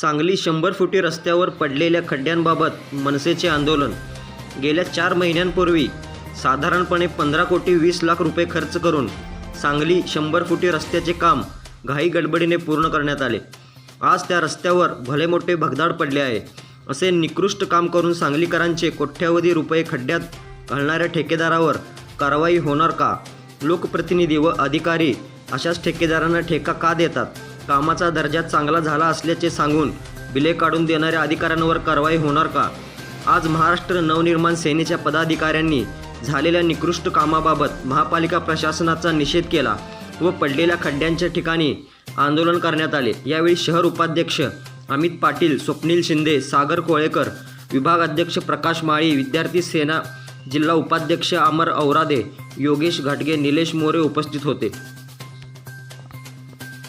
सांगली शंभर फुटी रस्त्यावर पडलेल्या खड्ड्यांबाबत मनसेचे आंदोलन. गेल्या चार महिन्यांपूर्वी साधारणपणे पंधरा कोटी वीस लाख रुपये खर्च करून सांगली शंभर फुटी रस्त्याचे काम घाई गडबडीने पूर्ण करण्यात आले. आज त्या रस्त्यावर भले मोठे भगदाड पडले आहे असे निकृष्ट काम करून सांगलीकरांचे कोट्यावधी रुपये खड्ड्यात घालणाऱ्या ठेकेदारावर कारवाई होणार का? लोकप्रतिनिधी व अधिकारी अशाच ठेकेदारांना ठेका का देतात? कामाचा दर्जा चांगला झाला असल्याचे सांगून बिले काढून देणाऱ्या अधिकाऱ्यांवर कारवाई होणार का? आज महाराष्ट्र नवनिर्माण सेनेच्या पदाधिकाऱ्यांनी झालेल्या निकृष्ट कामाबाबत महापालिका प्रशासनाचा निषेध केला व पडलेल्या खड्ड्यांच्या ठिकाणी आंदोलन करण्यात आले. यावेळी शहर उपाध्यक्ष अमित पाटील स्वप्नील शिंदे सागर कोळेकर विभाग अध्यक्ष प्रकाश माळी विद्यार्थी सेना जिल्हा उपाध्यक्ष अमर औरादे योगेश घाटगे निलेश मोरे उपस्थित होते.